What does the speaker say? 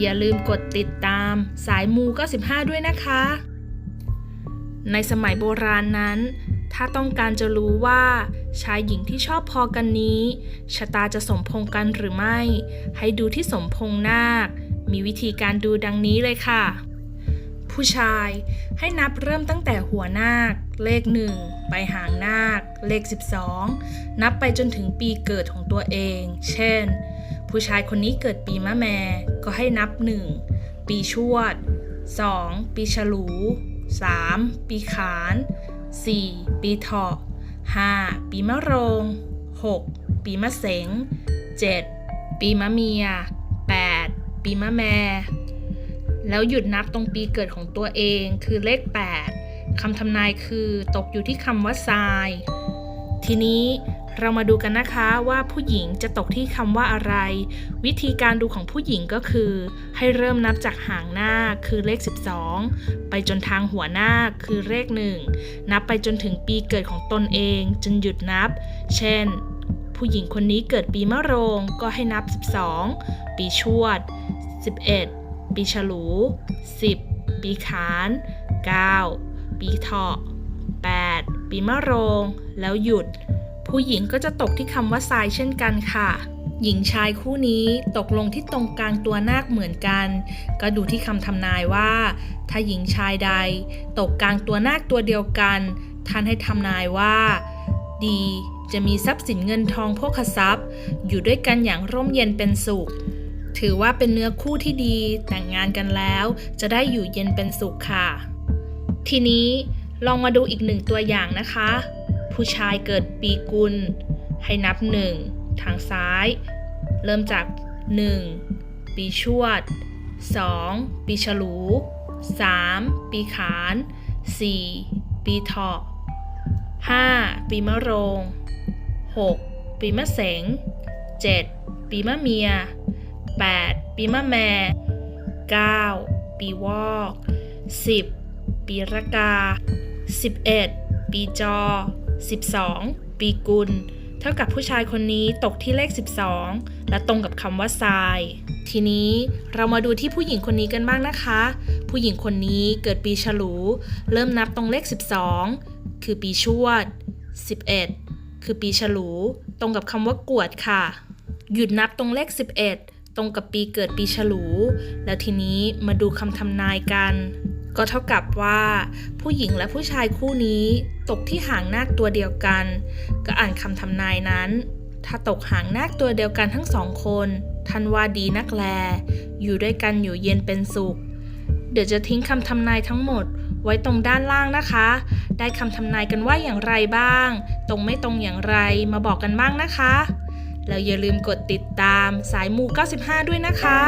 อย่าลืมกดติดตามสายมู 95 ด้วยนะคะ ในสมัยโบราณนั้น ถ้าต้องการจะรู้ว่า ชายหญิงที่ชอบพอกันนี้ ชะตาจะสมพงกันหรือไม่ ให้ดูที่สมพงนาค มีวิธีการดูดังนี้เลยค่ะ ผู้ชาย ให้นับเริ่มตั้งแต่หัวนาค เลขหนึ่งไปหางนาค เลข 12 นับไปจนถึงปีเกิดของตัวเอง เช่น ผู้ชายคนนี้เกิดปีมะแม่ก็ให้นับ 1 ปีชวด 2. ปีฉลู 3. ปีขาน 4. ปีเถาะ 5. ปีมะโรง 6. ปีมะเสง 7. ปีมะเมีย 8. ปีมะแม่ แล้วหยุดนับตรงปีเกิดของตัวเองคือเลข 8 คำทำนายคือตกอยู่ที่คำว่าทราย ทีนี้เรามาดูกันนะคะว่าผู้หญิงจะตกที่คำว่าอะไร วิธีการดูของผู้หญิงก็คือ ให้เริ่มนับจากหางหน้าคือเลข 12 ไปจนทางหัวหน้าคือเลข 1 นับไปจนถึงปีเกิดของตนเองจนหยุดนับ เช่น ผู้หญิงคนนี้เกิดปีมะโรงก็ให้นับ 12 ปีชวด 11 ปีฉลู 10 ปีขาน 9 ปีเถาะ 8 ปีมะโรง แล้วหยุด ผู้หญิงก็จะตกที่คำว่าทรายเช่นกันค่ะ หญิงชายคู่นี้ตกลงที่ตรงกลางตัวนาคเหมือนกัน ก็ดูที่คำทำนายว่า ถ้าหญิงชายใด ตกกลางตัวนาคตัวเดียวกัน ท่านให้ทำนายว่า ดีจะมีทรัพย์สินเงินทองโภคทรัพย์ อยู่ด้วยกันอย่างร่มเย็นเป็นสุข ถือว่าเป็นเนื้อคู่ที่ดีแต่งงานกันแล้ว จะได้อยู่เย็นเป็นสุขค่ะ ทีนี้ลองมาดูอีกหนึ่งตัวอย่างนะคะ ผู้ชายเกิดปีกุล ให้นับ1ทางซ้าย เริ่มจาก 1 ปีชวด 2 ปีฉลู 3 ปีขาน 4 ปีเถาะ 5. ปีมะโรง 6. ปีมะเสง 7. ปีมะเมีย 8. ปีมะแม่ 9. ปีวอก 10. ปีระกา 11. ปีจอ 12. ปีกุล เท่ากับผู้ชายคนนี้ตกที่เลข 12 และตรงกับคำว่าทราย ทีนี้เรามาดูที่ผู้หญิงคนนี้กันบ้างนะคะ ผู้หญิงคนนี้เกิดปีฉลู เริ่มนับตรงเลข 12 คือปีชวด 11 คือปีฉลู ตรงกับคำว่ากวดค่ะ หยุดนับตรงเลข 11 ตรงกับปีเกิดปีฉลู แล้วทีนี้มาดูคำทำนายกัน ก็เท่ากับว่า ผู้หญิงและผู้ชายคู่นี้ ตกที่หางนาคตัวเดียวกัน ก็อ่านคำทำนายนั้น ถ้าตกหางนาคตัวเดียวกันทั้งสองคนท่านว่าดีนักแล อยู่ด้วยกันอยู่เย็นเป็นสุข เดี๋ยวจะทิ้งคำทำนายทั้งหมดไว้ตรงด้านล่างนะคะ ได้คำทำนายกันว่าอย่างไรบ้าง ตรงไม่ตรงอย่างไรมาบอกกันบ้างนะคะ แล้วอย่าลืมกดติดตามสายมู 95 ด้วยนะคะ